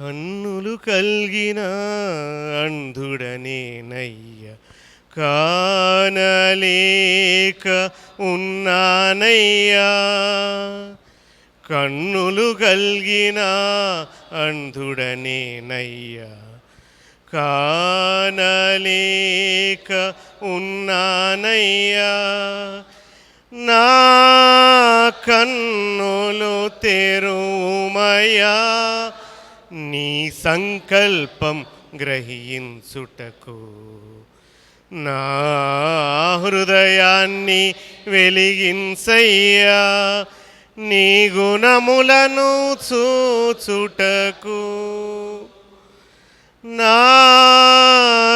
కన్నులు కలిగిన అంధుడనేనయ్య కానలేక ఉన్నానయ్యా కన్నులు కలిగిన అంధుడనేనయ్యా కానలేక ఉన్నానయ్యా నా కన్నులు తెరుమయ్యా. నీ సంకల్పం గ్రహించుటకు. నా హృదయాన్ని వెలిగించయ్యా. నీ గుణములను చూచుటకు. నా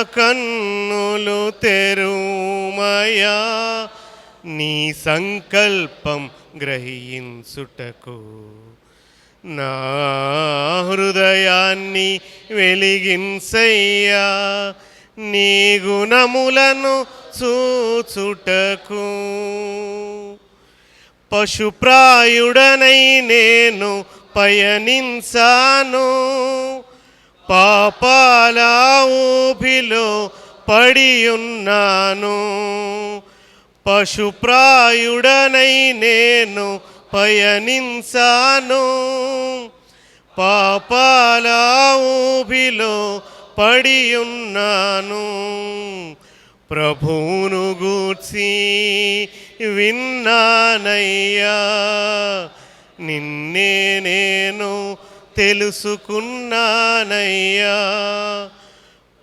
కన్నులు తెరుమయా. నీ సంకల్పం గ్రహించుటకు. నా హృదయాన్ని వెలిగించయ్యా నీ గుణములను చూచుటకు. పశుప్రాయుడనై నేను పయనించాను పాపాల ఊబిలో పడియున్నాను. పశుప్రాయుడనై నేను పయనించాను. పాపాల ఊబిలో పడియున్నాను. ప్రభువును గూర్చి విన్నానయ్యా. నిన్నే నేను తెలుసుకున్నానయ్యా.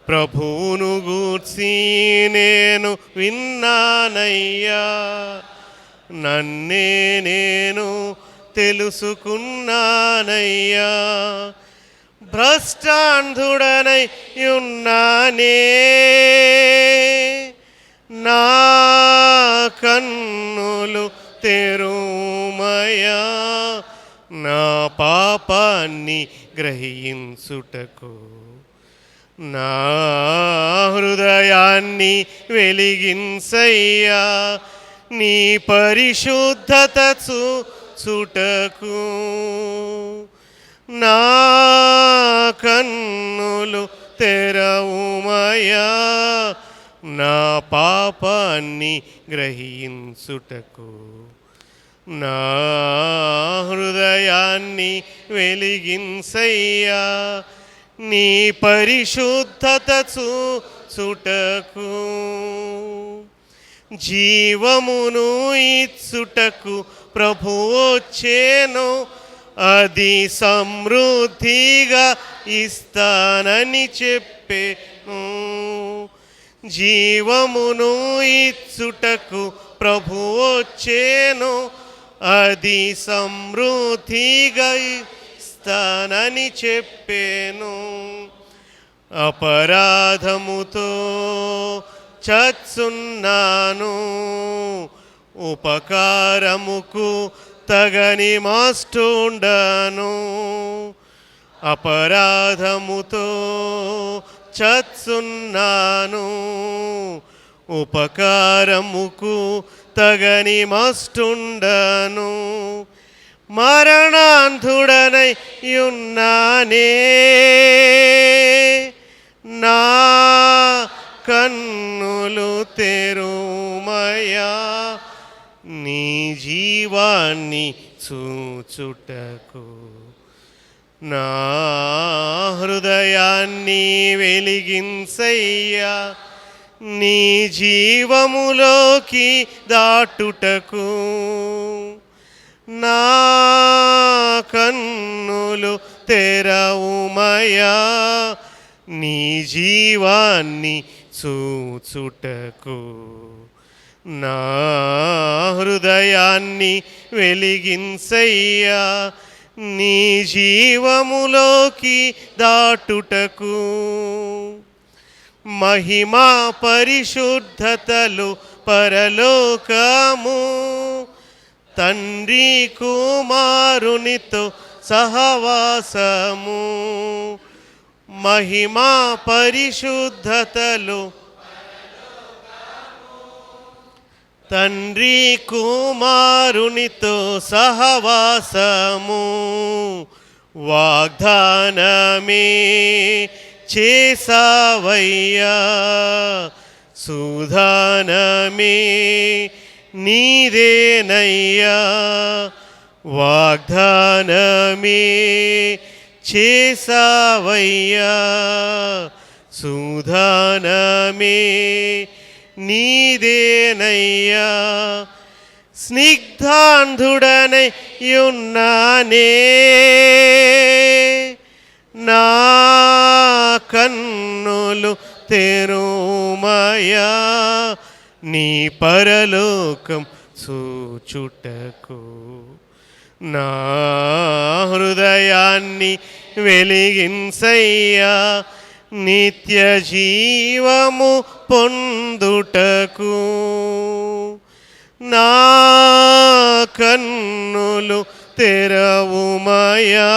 ప్రభువును గూర్చి నేను విన్నానయ్యా. నన్నే నేను తెలుసుకున్నానయ్యా. భ్రష్టాంధుడనై ఉన్నానే. నా కన్నులు తెరుమయా నా పాపాన్ని గ్రహించుటకు. నా హృదయాన్ని వెలిగించయ్యా. నీ పరిశుద్ధత చూచుటకు నా కన్నులు తెరవుమయా నా పాపాన్ని గ్రహించుటకు. నా హృదయాన్ని వెలిగించయ్యా నీ పరిశుద్ధత చూచుటకు జీవమును ఇచ్చుటకు ప్రభు వచ్చేను అది సమృద్ధిగా ఇస్తానని చెప్పేను. జీవమును ఇచ్చుటకు ప్రభు వచ్చేను అది సమృద్ధిగా ఇస్తానని చెప్పేను. అపరాధముతో చచ్చున్నాను. ఉపకారముకు తగని మాస్టుండను. అపరాధముతో చచ్చున్నాను. ఉపకారముకు తగని మస్తుండను మరణాంధుడనై ఉన్నానే. చూచుటకు నా హృదయాన్ని వెలిగించయ్యా. నీ జీవములోకి దాటుటకు నా కన్నులు తెరవుమయా నీ జీవాన్ని చూచుటకు నా హృదయాన్ని వెలిగించయ్యా నీ జీవములోకి దాటుటకు. మహిమా పరిశుద్ధతలు పరలోకము తండ్రి కుమారునితో సహవాసము. మహిమా పరిశుద్ధతలు తండ్రి కుమారునితో సహవాసము వాగ్దానమే చేసావయ్యా సుధానమే నీదేనయ్యా. వాగ్దానమే చేసావయ్యా సుధానమే నీదేనయ్యా. స్నిగ్ధాంధుడనై ఉన్నానే. నా కన్నులు తెరుమయా. నీ పరలోకం సూచుటకు నా హృదయాన్ని వెలిగింసయ్యా నిత్య జీవము పొందుటకు నా కన్నులు తెరవుమయా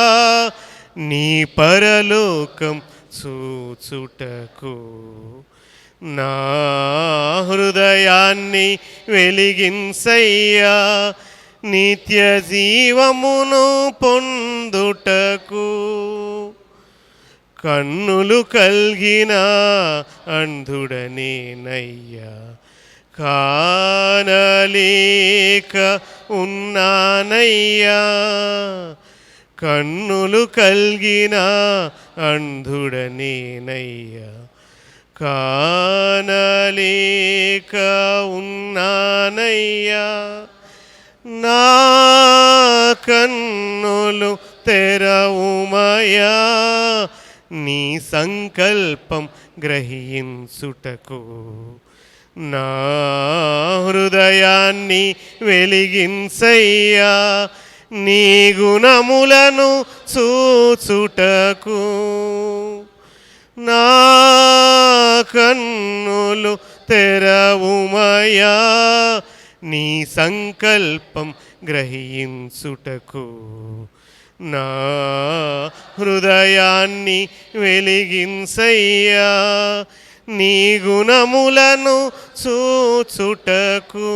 నీ పరలోకం చూచుటకు. నా హృదయాన్ని వెలిగింసయ్యా నిత్య జీవమును పొందుటకు. కన్నులు కల్గిన అంధుడనేనయ్యా కానలేక ఉన్నానయ్యా కన్నులు కల్గిన అంధుడనేనయ్యా కానలేక ఉన్నానయ్యా నా కన్నులు తెరవుమయా. నీ సంకల్పం గ్రహించుటకు నా హృదయాన్ని వెలిగించయ్యా. నీ గుణములను చూచుటకు నా కన్నులు తెరవుమయా నీ సంకల్పం గ్రహించుటకు నా హృదయాన్ని వెలిగింసయ్యా నీ గుణములను చూచుటకు.